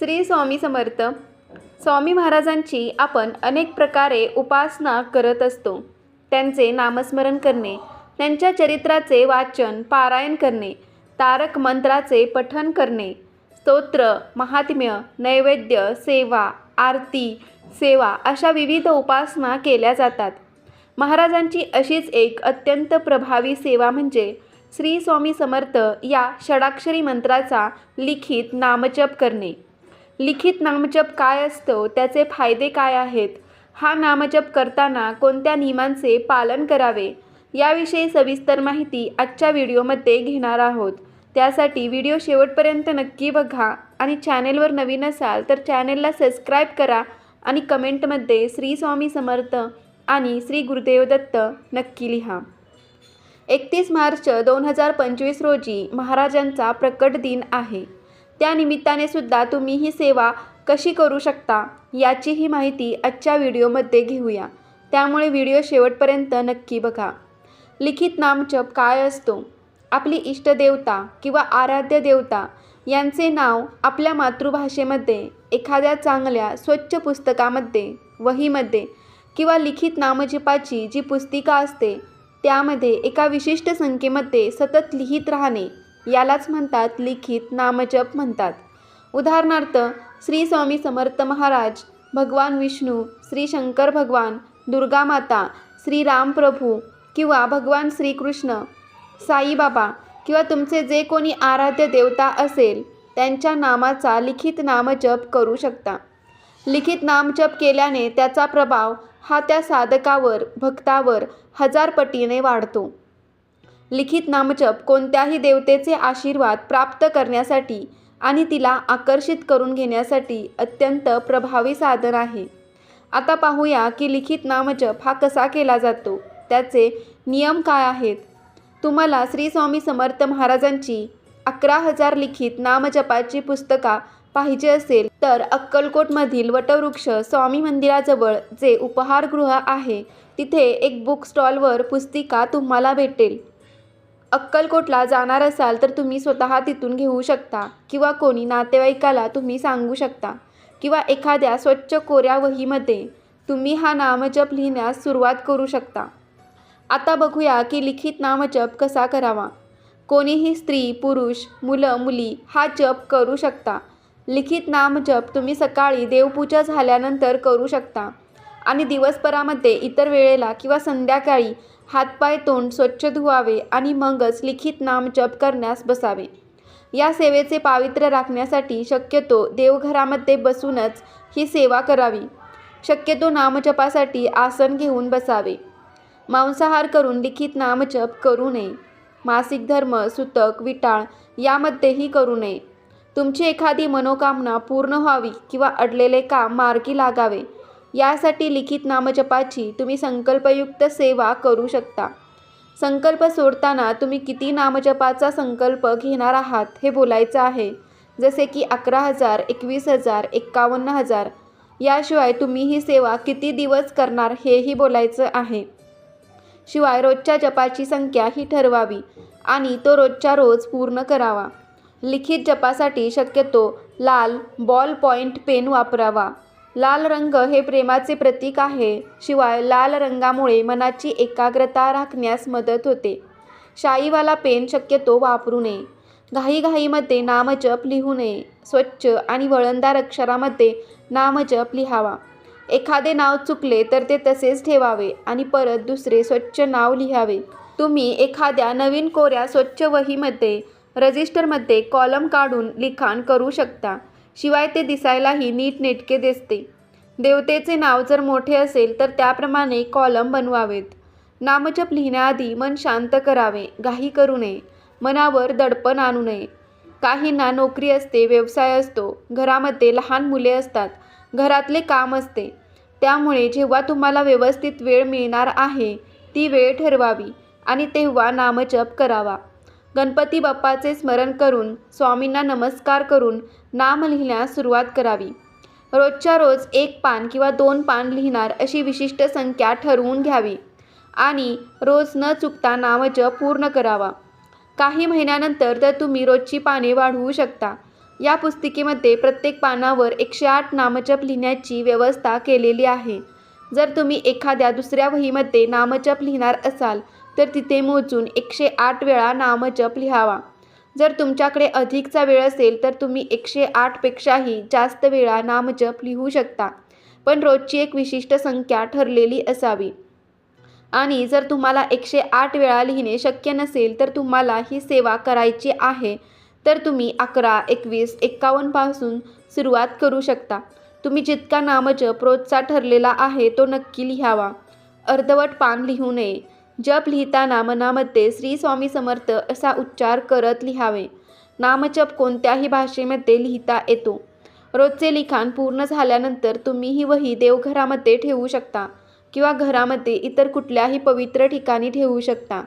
श्री स्वामी समर्थ. स्वामी महाराजांची आपण अनेक प्रकारे उपासना करत असतो. त्यांचे नामस्मरण करणे त्यांच्या चरित्राचे वाचन पारायण करणे तारक मंत्राचे पठन करणे स्तोत्र महात्म्य नैवेद्य सेवा आरती सेवा अशा विविध उपासना केल्या जातात. महाराजांची अशीच एक अत्यंत प्रभावी सेवा म्हणजे श्री स्वामी समर्थ या षडाक्षरी मंत्राचा लिखित नामजप करणे. लिखित नामजप काय असतो? त्याचे फायदे काय आहेत? हा नामजप करताना कोणत्या नियमांचे पालन करावे? याविषयी सविस्तर माहिती आजच्या व्हिडिओमध्ये घेणार आहोत. त्यासाठी व्हिडिओ शेवटपर्यंत नक्की बघा आणि चॅनेलवर नवीन असाल तर चॅनेलला सबस्क्राईब करा आणि कमेंटमध्ये श्री स्वामी समर्थ आणि श्री गुरुदेव दत्त नक्की लिहा. एकतीस मार्च दोन हजार पंचवीस रोजी महाराजांचा प्रकट दिन आहे. त्या निमित्ताने सुद्धा तुम्ही ही सेवा कशी करू शकता याचीही माहिती आजच्या व्हिडिओमध्ये घेऊया. त्यामुळे व्हिडिओ शेवटपर्यंत नक्की बघा. लिखित नामजप काय असतो? आपली इष्टदेवता किंवा आराध्य देवता यांचे नाव आपल्या मातृभाषेमध्ये एखाद्या चांगल्या स्वच्छ पुस्तकामध्ये वहीमध्ये किंवा लिखित नामजपाची जी पुस्तिका असते त्यामध्ये एका विशिष्ट संख्येमध्ये सतत लिहित राहणे यालाच म्हणतात लिखित नामजप म्हणतात. उदाहरणार्थ श्री स्वामी समर्थ महाराज भगवान विष्णू श्री शंकर भगवान दुर्गा माता श्री रामप्रभू किंवा भगवान श्रीकृष्ण साईबाबा किंवा तुमचे जे कोणी आराध्य देवता असेल त्यांच्या नामाचा लिखित नामजप करू शकता. लिखित नामजप केल्याने त्याचा प्रभाव हा त्या साधकावर भक्तावर हजारपटीने वाढतो. लिखित नामजप कोणत्याही देवतेचे आशीर्वाद प्राप्त करण्यासाठी आणि तिला आकर्षित करून घेण्यासाठी अत्यंत प्रभावी साधन आहे. आता पाहूया की लिखित नामजप हा कसा केला जातो त्याचे नियम काय आहेत? तुम्हाला श्री स्वामी समर्थ महाराजांची अकरा हजार लिखित नामजपाची पुस्तका पाहिजे असेल तर अक्कलकोटमधील वटवृक्ष स्वामी मंदिराजवळ जे उपहारगृह आहे तिथे एक बुक स्टॉलवर पुस्तिका तुम्हाला भेटेल. अक्कलकोटला जाणार असाल तर तुम्ही स्वतः तिथून घेऊ शकता. किंवा कोणी नातेवाईकाला तुम्ही सांगू शकता. किंवा एखाद्या स्वच्छ कोऱ्या वहीमध्ये तुम्ही हा नामजप लिहिण्यास सुरुवात करू शकता. आता बघूया की लिखित नामजप कसा करावा. कोणीही स्त्री पुरुष मुलं मुली हा जप करू शकता. लिखित नामजप तुम्ही सकाळी देवपूजा झाल्यानंतर करू शकता. आणि दिवसभरामध्ये इतर वेळेला किंवा संध्याकाळी हातपाय तोंड स्वच्छ धुवावे आणि मगच लिखित नामजप करण्यास बसावे. या सेवेचे पावित्र्य राखण्यासाठी शक्यतो देवघरामध्ये बसूनच ही सेवा करावी. शक्यतो नामजपासाठी आसन घेऊन बसावे. मांसाहार करून लिखित नामजप करू नये. मासिक धर्म सुतक विटाळ यामध्येही करू नये. तुमची एखादी मनोकामना पूर्ण व्हावी किंवा अडलेले काम मार्गी लागावे. यासाठी लिखित नामजपाची तुम्ही संकल्पयुक्त सेवा करू शकता. संकल्प सोडताना तुम्ही किती नामजपाचा संकल्प घेणार आहात हे बोलायचं आहे. जसे की अकरा हजार एकवीस हजार एक्कावन्न हजार याशिवाय तुम्ही ही सेवा किती दिवस करणार हेही बोलायचं आहे. शिवाय रोजच्या जपाची संख्या ही ठरवावी आणि तो रोजच्या रोज पूर्ण करावा. लिखित जपासाठी शक्यतो लाल बॉल पॉईंट पेन वापरावा. लाल रंग हे प्रेमाचे प्रतीक आहे. शिवाय लाल रंगामुळे मनाची एकाग्रता राखण्यास मदत होते. शाईवाला पेन शक्यतो वापरू नये. घाईघाईमध्ये नामजप लिहू नये. स्वच्छ आणि वळणदार अक्षरामध्ये नामजप लिहावा. एखादे नाव चुकले तर ते तसेच ठेवावे आणि परत दुसरे स्वच्छ नाव लिहावे. तुम्ही एखाद्या नवीन कोऱ्या स्वच्छ वहीमध्ये रजिस्टरमध्ये कॉलम काढून लिखाण करू शकता. शिवाय ते दिसायलाही नीटनेटके दिसते. देवतेचे नाव जर मोठे असेल तर त्याप्रमाणे कॉलम बनवावेत. नामजप लिहिण्याआधी मन शांत करावे घाई करू नये. मनावर दडपण आणू नये. काहींना नोकरी असते व्यवसाय असतो. घरामध्ये लहान मुले असतात. घरातले काम असते. त्यामुळे जेव्हा तुम्हाला व्यवस्थित वेळ मिळणार आहे ती वेळ ठरवावी आणि तेव्हा नामजप करावा. गणपती बाप्पाचे स्मरण करून स्वामींना नमस्कार करून नाम लिहिण्यास सुरुवात करावी. रोजच्या रोज एक पान किंवा दोन पान लिहिणार अशी विशिष्ट संख्या ठरवून घ्यावी आणि रोज न चुकता नामजप पूर्ण करावा. काही महिन्यानंतर तर तुम्ही रोजची पाने वाढवू शकता. या पुस्तिकेमध्ये प्रत्येक पानावर एकशे आठ नामजप लिहिण्याची व्यवस्था केलेली आहे. जर तुम्ही एखाद्या दुसऱ्या वहीमध्ये नामजप लिहिणार असाल तर तिथे मोजून एकशे आठ वेळा नामजप लिहावा. जर तुमच्याकडे अधिकचा वेळ असेल तर तुम्ही एकशे आठपेक्षाही जास्त वेळा नामजप लिहू शकता. पण रोजची एक विशिष्ट संख्या ठरलेली असावी. आणि जर तुम्हाला एकशे आठ वेळा लिहिणे शक्य नसेल तर तुम्हाला ही सेवा करायची आहे. तर तुम्ही अकरा एकवीस एक्कावन्नपासून सुरुवात करू शकता. तुम्ही जितका नामजप रोजचा ठरलेला आहे तो नक्की लिहावा. अर्धवट पान लिहू नये. जप लिहिताना मनामध्ये श्री स्वामी समर्थ असा उच्चार करत लिहावे. नामजप कोणत्याही भाषेमध्ये लिहिता येतो. रोजचे लिखाण पूर्ण झाल्यानंतर तुम्ही ही वही देवघरामध्ये ठेवू शकता किंवा घरामध्ये इतर कुठल्याही पवित्र ठिकाणी ठेवू शकता.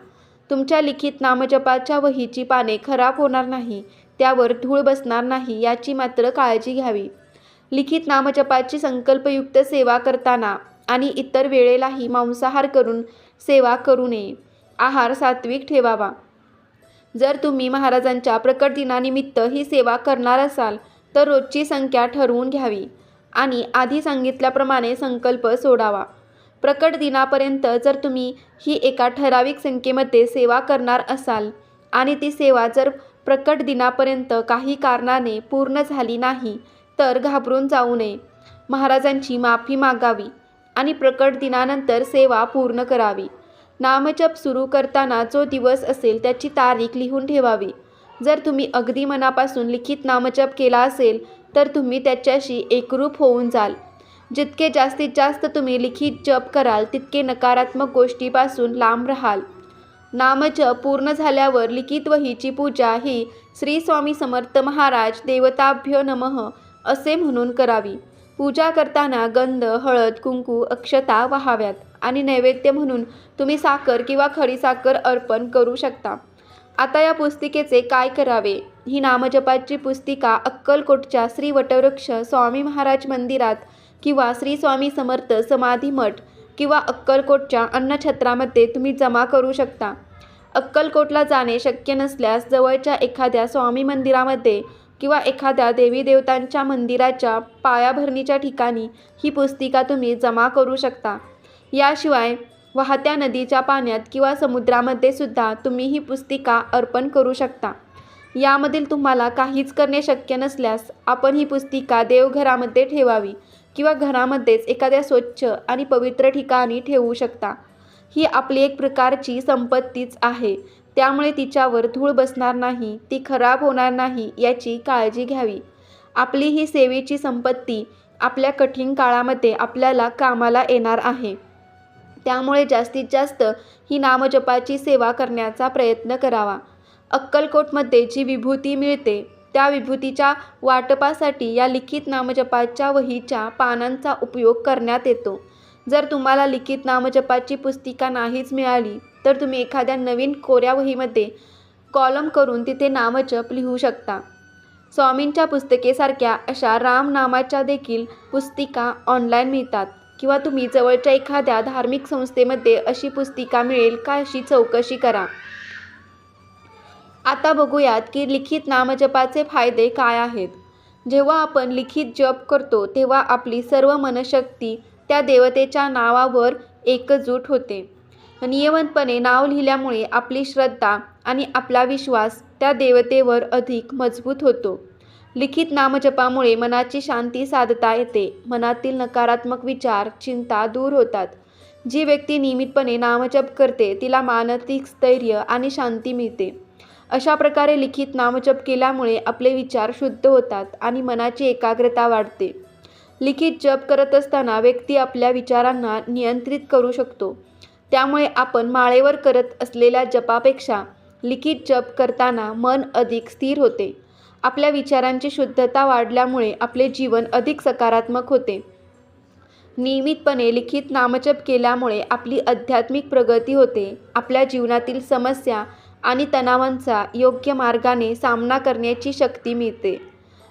तुमच्या लिखित नामजपाच्या वहीची पाने खराब होणार नाही त्यावर धूळ बसणार नाही याची मात्र काळजी घ्यावी. लिखित नामजपाची संकल्पयुक्त सेवा करताना आणि इतर वेळेलाही मांसाहार करून सेवा करू नये. आहार सात्विक ठेवावा. जर तुम्ही महाराजांच्या प्रकट दिनानिमित्त ही सेवा करणार असाल तर रोजची संख्या ठरवून घ्यावी आणि आधी सांगितल्याप्रमाणे संकल्प सोडावा. प्रकट दिनापर्यंत जर तुम्ही ही एका ठराविक संख्येमध्ये सेवा करणार असाल आणि ती सेवा जर प्रकट दिनापर्यंत काही कारणाने पूर्ण झाली नाही तर घाबरून जाऊ नये. महाराजांची माफी मागावी. आणि प्रकट दिनानंतर सेवा पूर्ण करावी. नामजप सुरू करताना जो दिवस असेल त्याची तारीख लिहून ठेवावी. जर तुम्ही अगदी मनापासून लिखित नामजप केला असेल तर तुम्ही त्याच्याशी एकरूप होऊन जाल. जितके जास्तीत जास्त तुम्ही लिखित जप कराल तितके नकारात्मक गोष्टीपासून लांब राहाल. नामजप पूर्ण झाल्यावर लिखित वहीची पूजा ही श्री स्वामी समर्थ महाराज देवताभ्य नमः असे म्हणून करावी. पूजा करताना गंध हळद कुंकू अक्षता वाहाव्यात आणि नैवेद्य म्हणून तुम्ही साखर किंवा खडीसाखर अर्पण करू शकता. आता या पुस्तिकेचे काय करावे? ही नामजपाची पुस्तिका अक्कलकोटच्या श्री वटवृक्ष स्वामी महाराज मंदिरात किंवा श्री स्वामी समर्थ समाधी मठ किंवा अक्कलकोटच्या अन्नछत्रामध्ये तुम्ही जमा करू शकता. अक्कलकोटला जाणे शक्य नसल्यास जवळच्या एखाद्या स्वामी मंदिरामध्ये किंवा एखाद्या देवी देवतांच्या मंदिराच्या पायाभरणीच्या ठिकाणी ही पुस्तिका तुम्ही जमा करू शकता. याशिवाय वाहत्या नदीच्या पाण्यात किंवा समुद्रामध्ये सुद्धा तुम्ही ही पुस्तिका अर्पण करू शकता. यामधील तुम्हाला काहीच करणे शक्य नसल्यास आपण ही पुस्तिका देवघरामध्ये ठेवावी किंवा घरामध्येच एखाद्या स्वच्छ आणि पवित्र ठिकाणी ठेवू शकता. ही आपली एक प्रकारची संपत्तीच आहे. त्यामुळे तिच्यावर धूळ बसणार नाही ती खराब होणार नाही याची काळजी घ्यावी. आपली ही सेवेची संपत्ती आपल्या कठीण काळामध्ये आपल्याला कामाला येणार आहे. त्यामुळे जास्तीत जास्त ही नामजपाची सेवा करण्याचा प्रयत्न करावा. अक्कलकोटमध्ये जी विभूती मिळते त्या विभूतीच्या वाटपासाठी या लिखित नामजपाच्या वहीच्या पानांचा उपयोग करण्यात येतो. जर तुम्हाला लिखित नामजपाची पुस्तिका नाहीच मिळाली तर तुम्ही एखाद्या नवीन कोऱ्या वहीमध्ये कॉलम करून तिथे नामजप लिहू शकता. स्वामींच्या पुस्तकेसारख्या अशा राम नामाच्या देखील पुस्तिका ऑनलाईन मिळतात. किंवा तुम्ही जवळच्या एखाद्या धार्मिक संस्थेमध्ये अशी पुस्तिका मिळेल का अशी चौकशी करा. आता बघूयात की लिखित नामजपाचे फायदे काय आहेत. जेव्हा आपण लिखित जप करतो तेव्हा आपली सर्व मनशक्ती त्या देवतेच्या नावावर एकजूट होते. नियमितपणे नाव लिहिल्यामुळे आपली श्रद्धा आणि आपला विश्वास त्या देवतेवर अधिक मजबूत होतो. लिखित नामजपामुळे मनाची शांती साधता येते. मनातील नकारात्मक विचार चिंता दूर होतात. जी व्यक्ती नियमितपणे नामजप करते तिला मानसिक स्थैर्य आणि शांती मिळते. अशा प्रकारे लिखित नामजप केल्यामुळे आपले विचार शुद्ध होतात आणि मनाची एकाग्रता वाढते. लिखित जप करत असताना व्यक्ती आपल्या विचारांना नियंत्रित करू शकतो. त्यामुळे आपण माळेवर करत असलेल्या जपापेक्षा लिखित जप करताना मन अधिक स्थिर होते. आपल्या विचारांची शुद्धता वाढल्यामुळे आपले जीवन अधिक सकारात्मक होते. नियमितपणे लिखित नामजप केल्यामुळे आपली आध्यात्मिक प्रगती होते. आपल्या जीवनातील समस्या आणि तणावांचा योग्य मार्गाने सामना करण्याची शक्ती मिळते.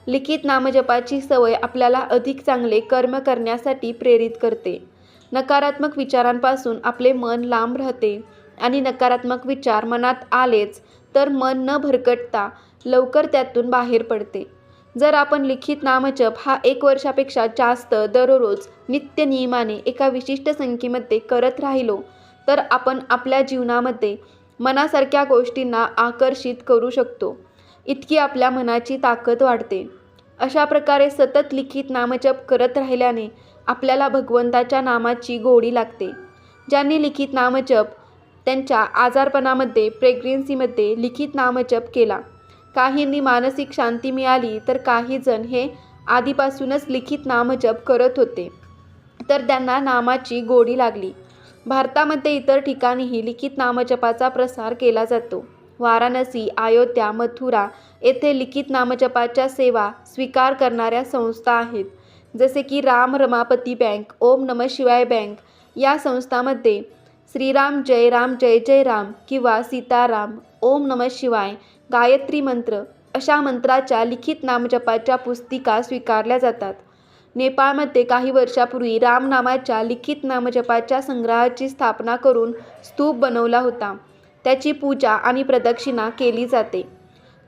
लिखित नामजपाची सवय आपल्याला अधिक चांगले कर्म करण्यासाठी प्रेरित करते. नकारात्मक विचारांपासून आपले मन लांब राहते आणि नकारात्मक विचार मनात आलेच तर मन न भरकटता लवकर त्यातून बाहेर पडते. जर आपण लिखित नामजप हा एक वर्षापेक्षा जास्त दररोज नित्य नियमाने एका विशिष्ट संख्येमध्ये करत राहिलो तर आपण आपल्या जीवनामध्ये मनासारख्या गोष्टींना आकर्षित करू शकतो. इतकी आपल्या मनाची ताकद वाढते. अशा प्रकारे सतत लिखित नामजप करत राहिल्याने आपल्याला भगवंताच्या नामाची गोडी लागते. ज्यांनी लिखित नामजप त्यांच्या आजारपणामध्ये प्रेग्नेन्सीमध्ये लिखित नामजप केला. काहींनी मानसिक शांती मिळाली तर काही जण हे आधीपासूनच लिखित नामजप करत होते. तर त्यांना नामाची गोडी लागली. भारतामध्ये इतर ठिकाणीही लिखित नामजपाचा प्रसार केला जातो. वाराणसी अयोध्या मथुरा येथे लिखित नामजपाच्या सेवा स्वीकार करणाऱ्या संस्था आहेत. जसे की राम रमापती बँक ओम नम शिवाय बँक या संस्थामध्ये श्रीराम जय राम जय जय राम किंवा सीताराम ओम नम शिवाय गायत्री मंत्र अशा मंत्राच्या लिखित नामजपाच्या पुस्तिका स्वीकारल्या जातात. नेपाळमध्ये काही वर्षापूर्वी रामनामाच्या लिखित नामजपाच्या संग्रहाची स्थापना करून स्तूप बनवला होता. त्याची पूजा आणि प्रदक्षिणा केली जाते.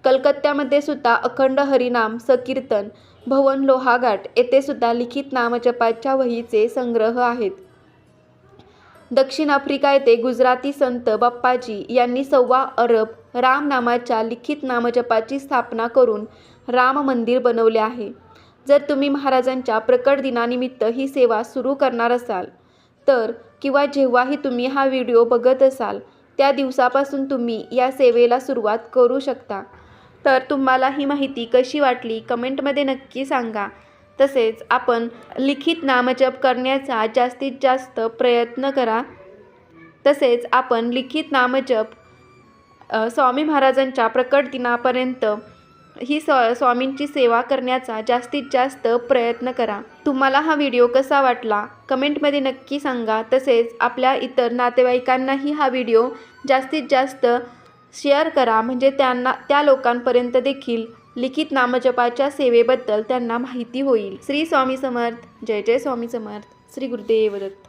कलकत्त्यामध्ये सुद्धा अखंड हरिनाम संकीर्तन भवन लोहाघाट येथे सुद्धा लिखित नामजपाच्या वहीचे संग्रह आहेत. दक्षिण आफ्रिका येथे गुजराती संत बाप्पाजी यांनी सव्वा अरब रामनामाच्या लिखित नामजपाची स्थापना करून राम मंदिर बनवले आहे. जर तुम्ही महाराजांच्या प्रकट दिनानिमित्त ही सेवा सुरू करणार असाल तर किंवा जेव्हाही तुम्ही हा व्हिडिओ बघत असाल त्या दिवसापासून तुम्ही या सेवेला सुरुवात करू शकता. तर तुम्हाला ही माहिती कशी वाटली कमेंटमध्ये नक्की सांगा. तसेच आपण लिखित नामजप करण्याचा जास्तीत जास्त प्रयत्न करा. तसेच आपण लिखित नामजप स्वामी महाराजांच्या प्रकट दिनापर्यंत ही स्व स्वामींची सेवा करण्याचा जास्तीत जास्त प्रयत्न करा. तुम्हाला हा व्हिडिओ कसा वाटला कमेंटमध्ये नक्की सांगा. तसेच आपल्या इतर नातेवाईकांनाही हा व्हिडिओ जास्तीत जास्त शेअर करा. म्हणजे त्यांना त्या लोकांपर्यंत देखील लिखित नामजपाच्या सेवेबद्दल त्यांना माहिती होईल. श्री स्वामी समर्थ. जय जय स्वामी समर्थ. श्री गुरुदेव दत्त.